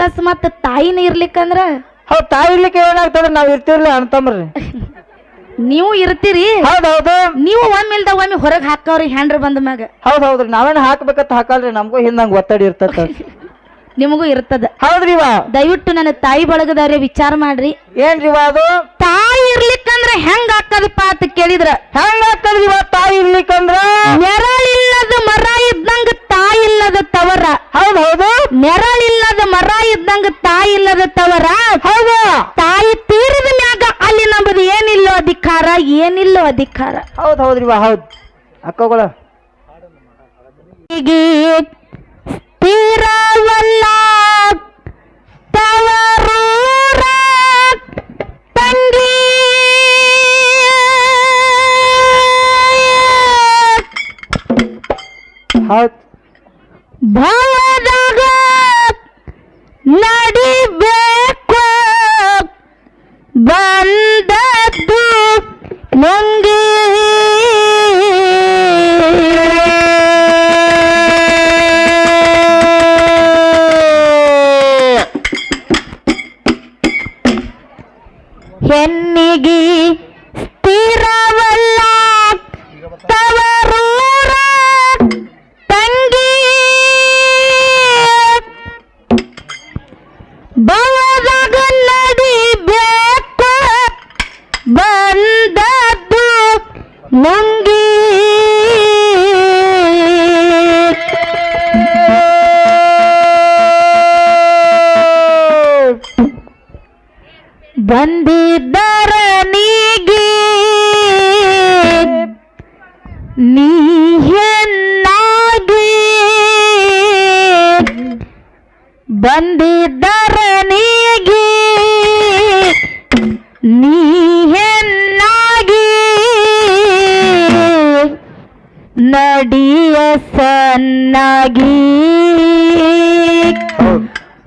ಅಕಸ್ಮಾತ್ ತಾಯಿನ ಇರ್ಲಿಕ್ಕಂದ್ರ? ಹೌದ್ ತಾಯಿ ಇರ್ಲಿಕ್ಕೆ ಏನಾಗ್ತದೆ? ನಾವ್ ಇರ್ತಿರ್ಲಿ ಅಂತಂಬ್ರಿ ನೀವು ಇರ್ತೀರಿ? ಹೌದ್ ಹೌದು. ನೀವು ಒಮ್ಮಿಲ್ದ ಒಮ್ಮೆ ಹೊರಗೆ ಹಾಕವ್ರಿ ಹ್ಯಾಂಡ್ರ ಬಂದ ಮ್ಯಾಗ. ಹೌದ್ ಹೌದ್ರಿ. ನಾವೇನ್ ಹಾಕ್ಬೇಕಂತ ಹಾಕಲ್ರಿ ನಮಗೂ ಹಿಂದಂಗ್ ಒತ್ತಡಿ ಇರ್ತದ. ನಿಮಗೂ ಇರ್ತದ. ಹೌದ್ರಿ ಇವ ದಯವಿಟ್ಟು ನನ್ನ ತಾಯಿ ಬಳಗದವ್ರೆ ವಿಚಾರ ಮಾಡ್ರಿ. ಏನ್ರಿ ವಾ ಅದು? ತಾಯಿ ಇರ್ಲಿಕ್ಕಂದ್ರ ಹೆಂಗ್ ಆಗ್ತದಪ್ಪ ಅಂತ ಕೇಳಿದ್ರ ಹೆಂಗ್ ಆಗ್ತದ್ರಿ ತಾಯಿ ಇರ್ಲಿಕ್ಕಂದ್ರ? ನೆರಳಿಲ್ಲದ ಮರ ಇದ್ದಂಗ ತಾಯಿ ಇಲ್ಲದ ತವರ. ಹೌದ್ ಹೌದು. ನೆರಳಿಲ್ಲದ ಮರ ಇದ್ದಂಗ ತಾಯಿ ಇಲ್ಲದ ತವರ. ಹೌದು. ತಾಯಿ ತೀರದ ಮ್ಯಾಗ ಅಲ್ಲಿ ನಮ್ದು ಏನಿಲ್ಲೋ ಅಧಿಕಾರ ಏನಿಲ್ಲೋ ಅಧಿಕಾರ. ಹೌದ್ ಹೌದ್ರಿ ವಾ ಹೌದ್. ಅಕ್ಕಗಳ. ಹೀಗೆ ಸ್ಥಿರವಲ್ಲ হাত ভাঙা জগৎ নাড়ি বেকক বান্দা দুপ ಬಂದಿದ್ದರ ನೀಗಿ ನೀ ಹೆನ್ನಾಗಿ ನಡಿಯ ಸನ್ನಾಗಿ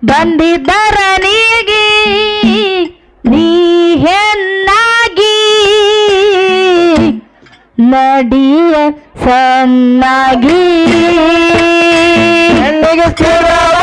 ಬಂದಿದ್ದರ ನೀಗಿ ನೀ ಹೆನ್ನಾಗಿ ನಡಿಯ ಸನ್ನಾಗಿ ಹೆಣ್ಣಿಗೆ ಸ್ಥಿರವಲ್ಲ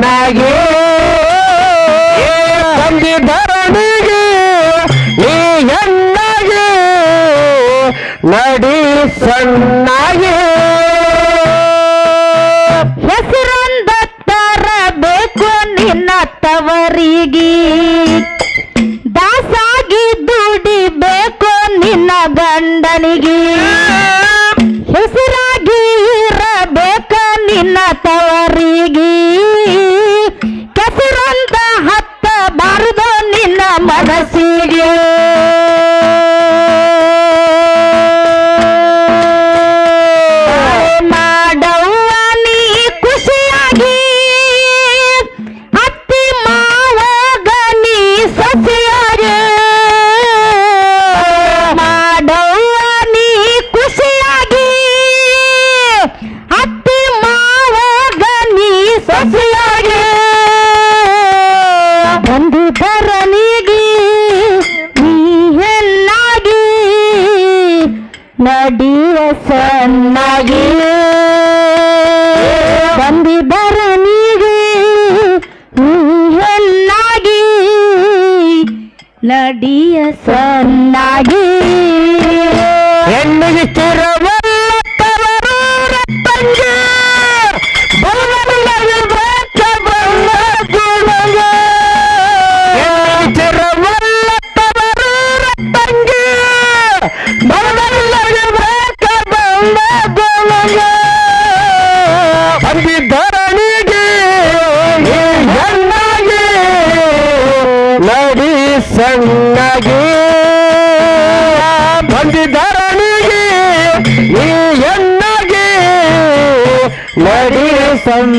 ಸಣ್ಣಗೆ. ಹೆಸರೊಂದ ತರಬೇಕು ನಿನ್ನ ತವರಿಗೆ ದಾಸಾಗಿ ದುಡಿಬೇಕು ನಿನ್ನ ಗಂಡನಿಗೆ. ಹೆಸರಾಗಿ ಇರಬೇಕು ನಿನ್ನ ತವರಿಗೆ ಕೆಸರಂತ ಹತ್ತ ಬಾರದು ನಿನ್ನ ಮನಸ್ಸಿಗೆ.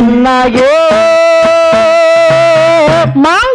ಸಣ್ಣಗೆ ಮಾಂಗಲ್ಯ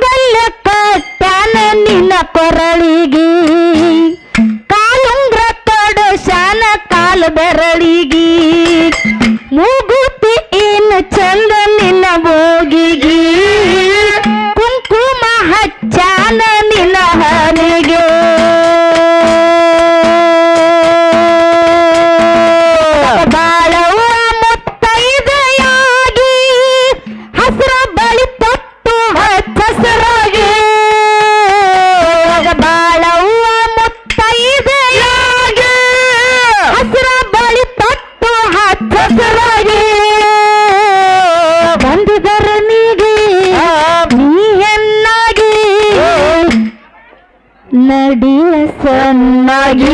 ಚೆನ್ನಾಗಿ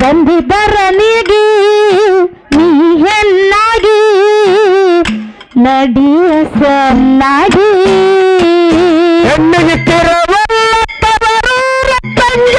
ಬಂದಿದ್ದರನಿಗೆ ನೀ ಹೆಣ್ಣಾಗಿ ನಡಿಯ ಸನ್ನಾಗಿ ಹೆಣ್ಣಿಗೆ ತಿರುವಲ್ಲ ತಂಗ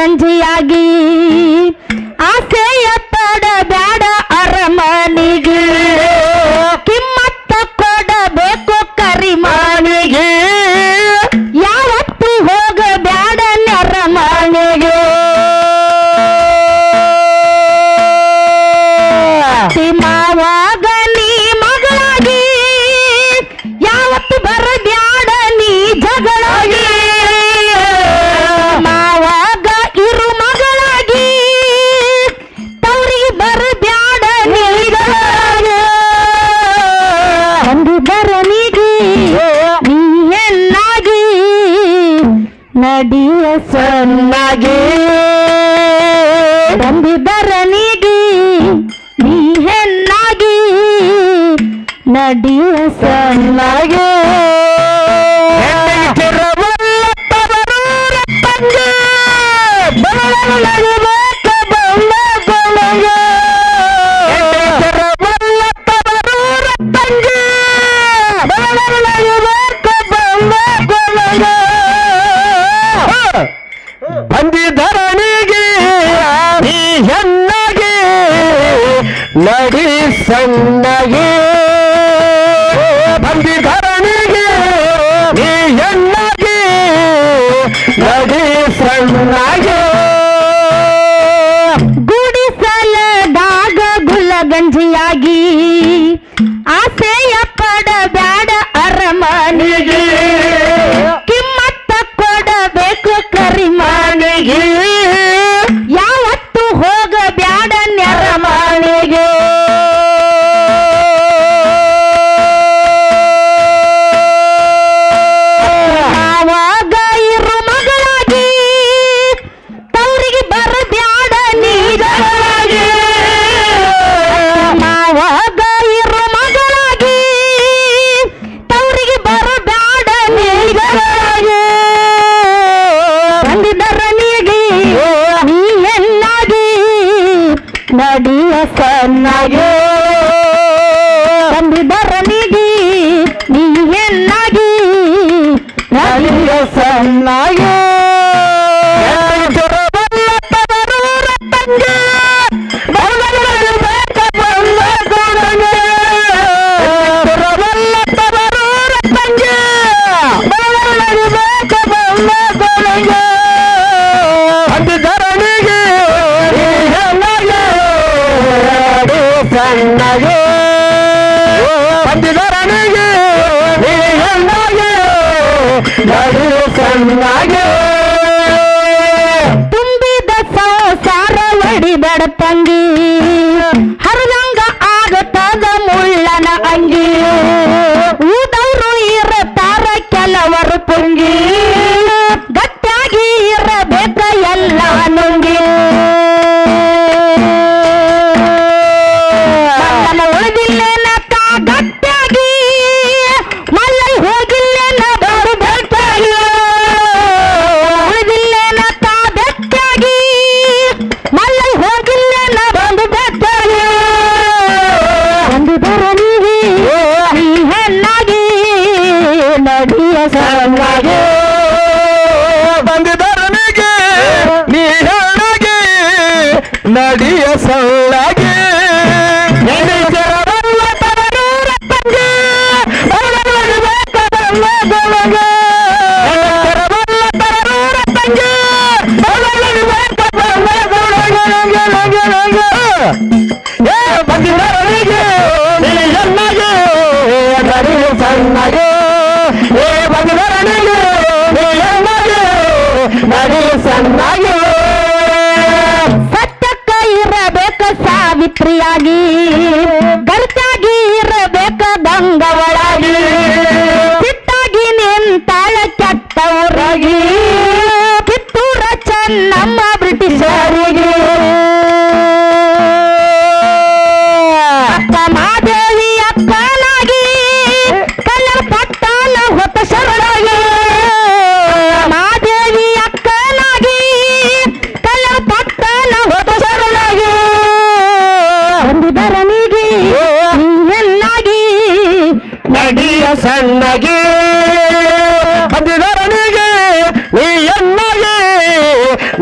গঞ্জি আগি আছে ನಡಿಯ ಸೊನ್ನಾಗಿ ಬಂದಿದ್ದರನಿಗಿ ನೀ ಹೆಣ್ಣಾಗಿ ನಡಿಯ ಸೊನ್ನಾಗಿ ನೀಯನ್ನಾಗಿ ನೀ ನೀಯನ್ನಾಗಿ ನನಗೆ ಸನ್ನಾಗಿ Hallelujah.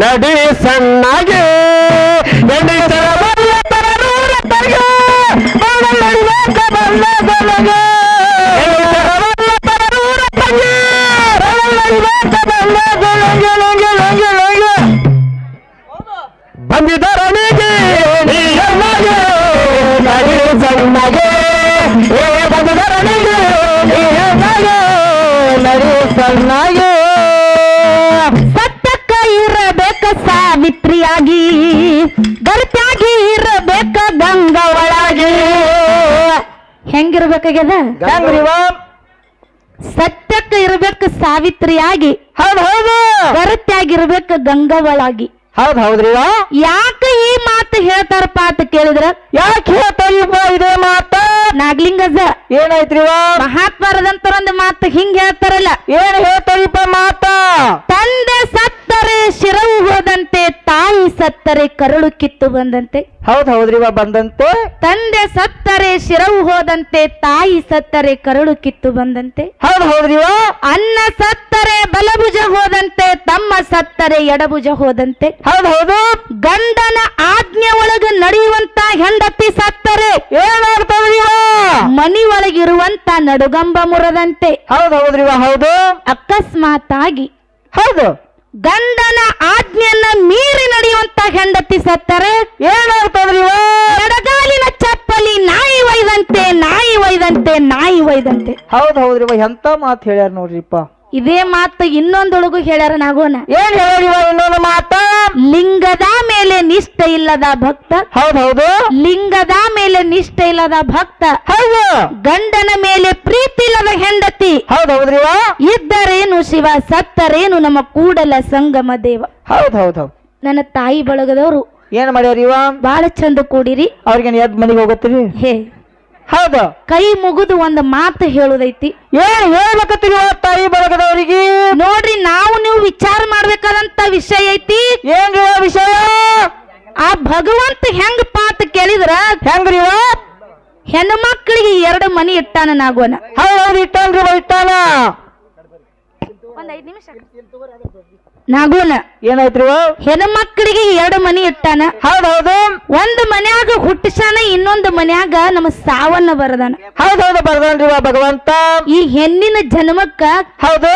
ನಡಿ ಸಣ್ಣಗೆ ಎಣ್ಣಿಸರ ಹೆಂಗಿರ್ಬೇಕಾಗ್ಯದ ಹೆಂಗ್ರಿವ ಸತ್ಯಕ್ಕ ಆಗಿ ಸಾವಿತ್ರಿಯಾಗಿ. ಹೌದು ಹೌದು. ಗರತ್ಯಾಗಿರ್ಬೇಕ ಗಂಗವಳಾಗಿ. ಹೌದ್ ಹೌದ್ರಿವ ಯಾಕೆ ಈ ಮಾತು ಹೇಳ್ತಾರಪ್ಪ ಅಂತ ಕೇಳಿದ್ರ? ಯಾಕೆ ಹೇಳ್ತಾರಿಪ್ಪ ಇದೇ ಮಾತ? ನಾಗ್ಲಿಂಗಜ ಏನಾಯ್ತ್ರಿವ ಮಹಾತ್ಮರದಂತರೊಂದು ಮಾತು ಹಿಂಗ್ ಹೇಳ್ತಾರಲ್ಲ. ಏನ್ ಹೇಳ್ತಾರಪ್ಪ ಮಾತ? ತಂದೆ ಸತ್ತರೆ ಶಿರವು ಹೋದಂತೆ ತಾಯಿ ಸತ್ತರೆ ಕರುಳು ಕಿತ್ತು ಬಂದಂತೆ. ಹೌದ್ ಹೌದ್ರಿವ ಬಂದಂತೆ. ತಂದೆ ಸತ್ತರೆ ಶಿರವು ಹೋದಂತೆ ತಾಯಿ ಸತ್ತರೆ ಕರುಳು ಕಿತ್ತು ಬಂದಂತೆ. ಹೌದ್ ಹೌದ್ರಿವ ಅನ್ನ ಸತ್ತರೆ ಬಲಭುಜ ಹೋದಂತೆ ತಮ್ಮ ಸತ್ತರೆ ಎಡಭುಜ ಹೋದಂತೆ. ಹೌದ್ ಹೌದು. ಗಂಡನ ಆಜ್ಞೆ ಒಳಗ ನಡೆಯುವಂತ ಹೆಂಡತಿ ಸತ್ತರೆ. ಏನಾಗ್ತದ್ರಿವ ಮನಿ ಒಳಗಿರುವಂತ ನಡುಗಂಬ ಮುರದಂತೆ. ಹೌದು ಹೌದ್ರಿವ ಹೌದು. ಅಕಸ್ಮಾತ್ ಆಗಿ ಹೌದು. ಗಂಡನ ಆಜ್ಞೆಯನ್ನ ಮೀರಿ ನಡೆಯುವಂತ ಹೆಂಡತಿ ಸತ್ತರೆ. ಏನಾಗ್ತದ್ರಿವ ಎಡಗಾಲಿನ ಚಪ್ಪಲಿ ನಾಯಿ ಒಯ್ದಂತೆ ನಾಯಿ ಒಯ್ದಂತೆ ನಾಯಿ ಒಯ್ದಂತೆ. ಹೌದು ಹೌದ್ರಿವ ಎಂತ ಮಾತು ಹೇಳ್ಯಾರ ನೋಡ್ರಿಪ್ಪ. ಇದೇ ಮಾತು ಇನ್ನೊಂದೊಳಗು ಹೇಳ್ಯಾರ ನಾಗೋನ. ಏನ್ ಹೇಳಿವ ಇನ್ನೊಂದು ಮಾತ? ಲಿಂಗದ ಮೇಲೆ ನಿಷ್ಠೆ ಇಲ್ಲದ ಭಕ್ತ. ಹೌದೌದು. ಹೌದು ಲಿಂಗದ ಮೇಲೆ ನಿಷ್ಠೆ ಇಲ್ಲದ ಭಕ್ತ. ಹೌದು. ಗಂಡನ ಮೇಲೆ ಪ್ರೀತಿ ಇಲ್ಲದ ಹೆಂಡತಿ. ಹೌದೌದ್ರಿ ಇದ್ದರೇನು ಶಿವ ಸತ್ತರೇನು ನಮ್ಮ ಕೂಡಲ ಸಂಗಮ ದೇವ. ಹೌದು ಹೌದು ಹೌದು ನನ್ನ ತಾಯಿ ಬಳಗದವರು. ಏನ್ ಮಾಡ್ಯಾರ ಇವ? ಬಾಳ ಚಂದ ಕೂಡಿರಿ. ಅವ್ರಿಗೆ ಎದ್ ಮನೆಗೆ ಹೋಗತ್ತೀರಿ? ಹೇ. ಹೌದು. ಕೈ ಮುಗಿದು ಒಂದು ಮಾತು ಹೇಳುದೈತಿ. ಏನ್ ಹೇಳ್ಬೇಕತ್ತೀರಿ ತಾಯಿ ಬಳಗದವರಿಗೆ ನೋಡ್ರಿ ನಾವು ನೀವು ವಿಚಾರ ಮಾಡ್ಬೇಕಾದಂತ ವಿಷಯ ಐತಿ ಏನ್ರಿ ಆ ವಿಷಯ ಆ ಭಗವಂತ ಹೆಂಗ್ ಪಾತ ಕೇಳಿದ್ರ ಹೆಂಗ್ರಿ ಇವ? ಹೆಣ್ಣು ಮಕ್ಕಳಿಗೆ ಎರಡು ಮನಿ ನಾಗೋನ ಹೌದು ಹೌದು ಇಟ್ಟಾನ್ರಿ ಇಟ್ಟಾನ. ಒಂದ್ ಐದ್ ನಿಮಿಷ ನಾಗೋನ ಏನಾಯ್ತ್ರಿ ಹೆಣ್ಮಕ್ಳಿಗೆ ಹೆಣ್ಣು ಮಕ್ಕಳಿಗೆ ಎರಡು ಮನಿ ಇಟ್ಟಾನ. ಹೌದು ಹೌದು. ಒಂದು ಮನ್ಯಾಗ ಹುಟ್ಟಿಸಾನ ಇನ್ನೊಂದು ಮನ್ಯಾಗ ನಮ್ಮ ಸಾವನ್ನ ಬರದಾನ. ಹೌದು ಹೌದು ಬರ್ದಾನ್ರಿ ಭಗವಂತ. ಈ ಹೆಣ್ಣಿನ ಜನ್ಮಕ್ಕ ಹೌದು.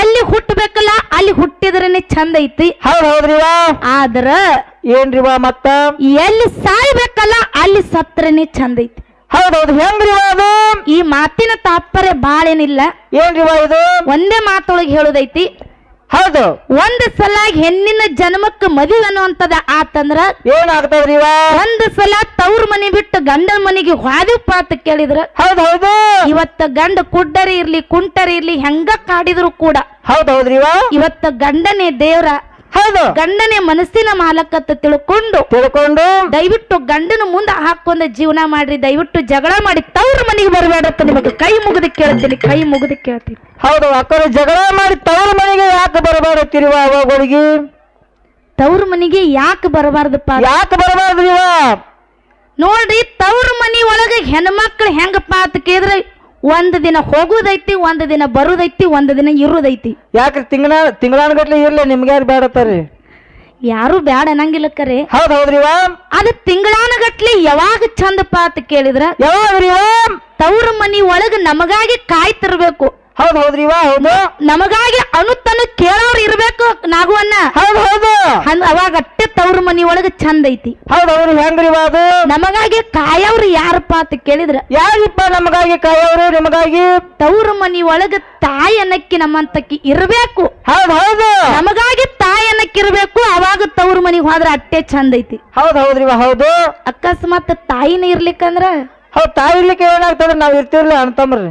ಎಲ್ಲಿ ಹುಟ್ಟಬೇಕಲ್ಲ ಅಲ್ಲಿ ಹುಟ್ಟಿದ್ರೇನೆ ಚಂದ ಐತಿ. ಹೌದು ಹೌದ್ರಿ ಇವ? ಆದ್ರ ಏನ್ರಿ ಮತ್ತ? ಎಲ್ಲಿ ಸಾಯ್ಬೇಕಲ್ಲ ಅಲ್ಲಿ ಸತ್ರನೆ ಚಂದ ಐತಿ. ಹೌದು ಹೌದು. ಹೆಂಗ್ರಿ ಅದು? ಈ ಮಾತಿನ ತಾತ್ಪರ್ಯ ಬಾಳೇನಿಲ್ಲ ಏನ್ರಿ ಇದು? ಒಂದೇ ಮಾತೊಳಗೆ ಹೇಳುದೈತಿ. ಹೌದು. ಒಂದ್ ಸಲ ಹೆಣ್ಣಿನ ಜನ್ಮಕ್ಕ ಮದುವೆ ಅನ್ನುವಂಥದ ಆತಂದ್ರ ಏನಾಗ್ತದ್ರಿ ಒಂದ್ ಸಲ ತವ್ರ ಮನಿ ಬಿಟ್ಟು ಗಂಡನ ಮನಿಗೆ ಹಾದಿ ಅಂತ ಕೇಳಿದ್ರ. ಹೌದು ಹೌದು. ಇವತ್ತ ಗಂಡ ಕುಡ್ಡರಿ ಇರ್ಲಿ ಕುಂಟರಿ ಇರ್ಲಿ ಹೆಂಗ ಕಾಡಿದ್ರು ಕೂಡ. ಹೌದು ಹೌದ್ರಿ ಇವ? ಇವತ್ತ ಗಂಡನೇ ದೇವ್ರ. ಹೌದು. ಗಂಡನೇ ಮನಸ್ಸಿನ ಮಾಲಕತ್ತ ತಿಳ್ಕೊಂಡು ತಿಳ್ಕೊಂಡು. ದಯವಿಟ್ಟು ಗಂಡನ ಮುಂದೆ ಹಾಕೊಂಡ ಜೀವನ ಮಾಡ್ರಿ ದಯವಿಟ್ಟು ಜಗಳ ಮಾಡಿ ತವ್ರ ಮನೆಗೆ ಬರಬೇಡತ್ತ ನಿಮಗೆ ಕೈ ಮುಗಿದು ಕೇಳ್ತೀನಿ ಕೈ ಮುಗಿದು ಕೇಳ್ತೀನಿ. ಹೌದು ಅಕ್ಕರು ಜಗಳ ಮಾಡಿ ತವರ ಮನೆಗೆ ಯಾಕೆ ಬರಬಾರತ್ತಿರುವ ಅವಳಿಗೆ ತವ್ರ ಮನೆಗೆ ಯಾಕೆ ಬರಬಾರ್ದಪ್ಪ? ಯಾಕೆ ಬರಬಾರ್ದು ನೋಡ್ರಿ ತವ್ರ ಮನಿ ಒಳಗೆ ಹೆಣ್ಮಕ್ಳು ಹೆಂಗಪ್ಪ ಅಂತ ಕೇಳಿದ್ರೆ ಒಂದ್ ದಿನ ಹೋಗುದೈತಿ ಒಂದು ದಿನ ಬರುದೈತಿ ಒಂದು ದಿನ ಇರುದೈತಿ. ಯಾಕ್ರಿ ತಿಂಗಳ ತಿಂಗಳಾನ್ಗಟ್ಲೆ ಇರ್ಲಿ ನಿಮ್ಗೆ ಯಾರು ಬೇಡತ್ತಾರ್ರಿ ಯಾರು ಬೇಡ ಅನ್ನಂಗಿಲ್ಲ ಕರೆ. ಹೌದ್ ಹೌದ್ರಿ ಅದು ತಿಂಗಳಾನಗಟ್ಲೆ ಯಾವಾಗ ಚಂದಪ್ಪ ಅಂತ ಕೇಳಿದ್ರ? ಯಾವಾಗ್ರಿ ತವ್ರ ಮನಿ ಒಳಗ ನಮಗಾಗಿ ಕಾಯ್ತಿರ್ಬೇಕು. ಹೌದ್ ಹೌದ್ರಿ ವಾ ಹೌದು. ನಮಗಾಗಿ ಅನುತನ ಕೇಳೋರು ಇರ್ಬೇಕು ನಾಗುವನ್ನ. ಹೌದ್ ಹೌದು. ಹಂಗ ಅವಾಗ ಅಟ್ಟೆ ತವ್ರ ಮನಿ ಒಳಗ ಚಂದ ಐತಿ. ಹೌದ್ ಹೌದ್ರಿ ಹೆಂಗ್ರಿ ವಾ ಅದು? ನಮಗಾಗಿ ಕಾಯವ್ರು ಯಾರಪ್ಪ ಅಂತ ಕೇಳಿದ್ರ. ಯಾರಿಪ್ಪ ನಮಗಾಗಿ ಕಾಯೋರು ನಿಮಗಾಗಿ? ತವ್ರ ಮನಿ ಒಳಗ ತಾಯಿ ಅನ್ನಕ್ಕಿ ನಮ್ಮಂತಕ್ಕಿ ಇರ್ಬೇಕು. ಹೌದ್ ಹೌದು. ನಮಗಾಗಿ ತಾಯಿ ಅನ್ನಕ್ಕಿ ಇರ್ಬೇಕು ಅವಾಗ ತವ್ರ ಮನಿಗ್ ಹೋದ್ರ ಅಟ್ಟೆ ಚಂದ ಐತಿ. ಹೌದ್ ಹೌದ್ರಿ ವಾ ಹೌದು. ಅಕಸ್ಮಾತ್ ತಾಯಿನ ಇರ್ಲಿಕ್ಕಂದ್ರ? ಹೌದ್ ತಾಯಿ ಇರ್ಲಿಕ್ಕೆ ಏನಾಗ್ತದ್ರಿ ನಾವ್ ಇರ್ತಿರ್ಲಿ ಅಣ್ತಮ್ರಿ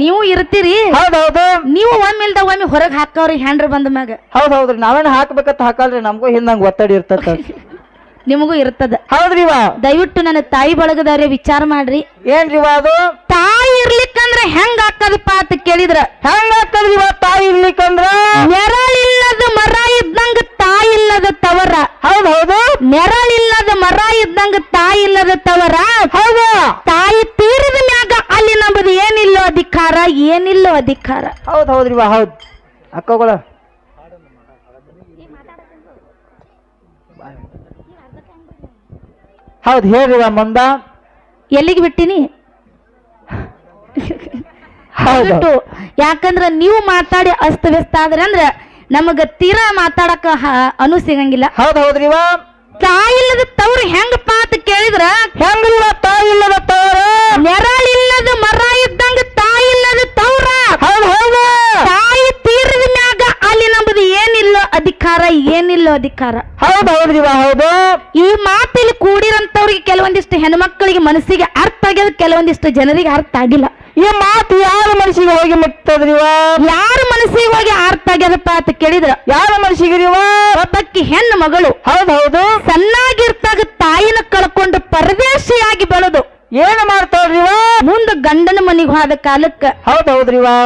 ನೀವು ಇರ್ತೀರಿ. ಹೌದೌದು. ಹೌದು ನೀವು ಒಮ್ಮಿಲ್ದ ಒಮ್ಮೆ ಹೊರಗೆ ಹಾಕವ್ರಿ ಹ್ಯಾಂಡ್ರ್ ಬಂದ ಮ್ಯಾಗ. ಹೌದು ಹೌದ್ರಿ ನಾವೇನ್ ಹಾಕ್ಬೇಕಂತ ಹಾಕಲ್ರಿ ನಮಗೂ ಹಿಂದಂಗ್ ಒತ್ತಡಿ ಇರ್ತದ ನಿಮಗೂ ಇರ್ತದ. ಹೌದ್ರಿ ದಯವಿಟ್ಟು ನನ್ನ ತಾಯಿ ಬಳಗದವ್ರೆ ವಿಚಾರ ಮಾಡ್ರಿ. ಏನ್ರಿ ಅದು? ತಾಯಿ ಇರ್ಲಿಕ್ಕಂದ್ರ ಹೆಂಗ್ ಹಾಕದಪ್ಪ ಅಂತ ಕೇಳಿದ್ರ. ಹೆಂಗ್ ಹಾಕದ್ರಿ ತಾಯಿ ಇರ್ಲಿಕ್ಕಂದ್ರ? ನೆರಳಿಲ್ಲದ ಮರ ಇದ್ದಂಗ ತಾಯಿ ಇಲ್ಲದ ತವರ. ಹೌದು ಹೌದು. ನೆರಳಿಲ್ಲದ ಮರ ಇದ್ದಂಗ ತಾಯಿ ಇಲ್ಲದ ತವರ. ಹೌದು. ತಾಯಿ ತೀರದ ಮ್ಯಾಗ ಅಲ್ಲಿ ನಮ್ಮದು ಏನಿಲ್ಲೋ ಅಧಿಕಾರ ಏನಿಲ್ಲೋ ಅಧಿಕಾರ. ಹೌದ್ ಹೌದ್ರಿ ವಾ ಹೌದು. ಅಕ್ಕಗಳ ಹೌದು ಹೇಳ್ರಿ ವಾ ಮಂದ. ಎಲ್ಲಿಗೆ ಬಿಟ್ಟಿನಿ? ಹೌದು. ಯಾಕಂದ್ರ ನೀವು ಮಾತಾಡಿ ಅಸ್ತವ್ಯಸ್ತ ಆದ್ರೆ ಅಂದ್ರ ನಮಗ ತೀರಾ ಮಾತಾಡಕ ಅನು ಸಿಗಂಗಿಲ್ಲ. ಹೌದ್ ಹೌದ್ರಿ ತಾಯಿಲ್ಲದ ತವ್ರು ಹೆಂಗಪ್ಪ ಅಂತ ಕೇಳಿದ್ರ? ಹೆಂಗಿಲ್ಲ ತಾಯಿಲ್ಲದ ತವರ? ನೆರಳಿಲ್ಲದ ಮರ ಇದ್ದಂಗ ತಾಯಿ ಇಲ್ಲದ ತವ್ರ? ಹೌದ್ ಹೌದು ತಾಯಿ ತೀರದ ಮ್ಯಾಗ ಅಲ್ಲಿ ನಮ್ದು ಏನಿಲ್ಲೋ ಅಧಿಕಾರ ಏನಿಲ್ಲೋ ಅಧಿಕಾರ. ಹೌದ್ ಹೌದ್ರಿ ಹೌದು. ಈ ಮಾತಿಲ್ಲಿ ಕೂಡಿರಂತವ್ರಿಗೆ ಕೆಲವೊಂದಿಷ್ಟು ಹೆಣ್ಮಕ್ಳಿಗೆ ಮನಸ್ಸಿಗೆ ಅರ್ಥ ಆಗ್ಯದ ಕೆಲವೊಂದಿಷ್ಟು ಜನರಿಗೆ ಅರ್ಥ ಆಗಿಲ್ಲ. ಈ ಮಾತು ಯಾರ ಮನಸ್ಸಿಗೆ ಹೋಗಿ ಮುಟ್ಟದ್ರಿವ ಯಾರ ಮನಸ್ಸಿಗೆ ಹೋಗಿ ಅರ್ಥ ಆಗ್ಯದಪ್ಪ ಅಂತ ಕೇಳಿದ್ರ? ಯಾರ ಮನಸ್ಸಿಗಿರಿವ ಒಬ್ಬಕ್ಕಿ ಹೆಣ್ಣು ಮಗಳು. ಹೌದೌದು ಹೌದು. ಸಣ್ಣಾಗಿರ್ತಾಗ ತಾಯಿನ ಕಳ್ಕೊಂಡು ಪರದೇಶಿಯಾಗಿ ಬೆಳೆದು. ಏನು ಮಾಡ್ತಾವ್ರಿವ ಮುಂದ ಗಂಡನ ಮನೆಗೆ ಹೋದ ಕಾಲಕ್ಕ. ಹೌದ್ ಹೌದ್ರಿ ವಾ